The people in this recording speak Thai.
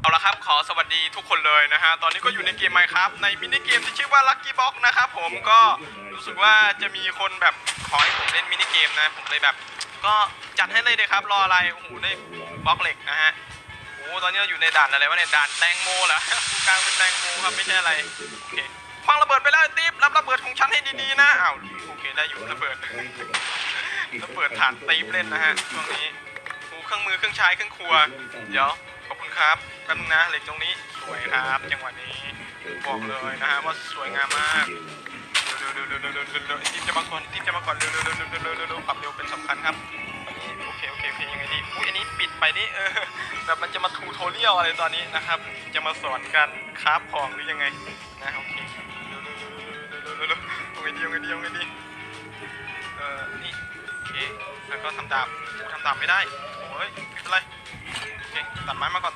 เอาละครับขอสวัสดีทุกคนเลยนะฮะ ตอนนี้ก็อยู่ในเกมไมครับ ในมินิเกมที่ชื่อว่า Lucky Box นะครับผมก็รู้สึกว่าจะมีคนแบบขอให้ผมเล่นมินิเกมนะ ผมเลยแบบ ก็จัดให้เลยเลยครับ รออะไร โอ้โหได้บล็อกเหล็กนะฮะโอ้โหตอนนี้เราอยู่ในด่านอะไรวะเนี่ยด่านแตงโมเหรอกลางเป็นแตงโมครับไม่ใช่อะไรโอเคคว้างระเบิดไปแล้วติ๊บรับระเบิดของฉันให้ดีๆนะอ้าวโอเคได้อยู่ระเบิดระเบิดฐานตีบเล่นนะฮะช่วงนี้ เครื่องใช้เครื่องครัว เดี๋ยวขอบคุณครับแป๊บนึงนะเหล็กตรงนี้สวยครับจังหวะนี้บอกเลยนะฮะว่าสวยงามมากทีมจะมาก่อนทีมจะมาก่อนเร็วๆๆๆวเร็เร็วเความเร็วเป็นสำคัญครับโอเคโอเคโอเคยังไงดีอุ้ยอันนี้ปิดไปนี่เออแบบมันจะมาทูทอเรียลอะไรตอนนี้นะครับ จะมาสอนการคราฟของหรือยังไงนะโอเคเร็วๆๆตวเร็วเร็วเร็วเร็วยังไงดียังไงดียังไงดีเออนี่ แล้วก็ทำดาบทำดาบไม่ได้โอ้ยไม่เป็นไรเก่งตัดไม้มาก่อน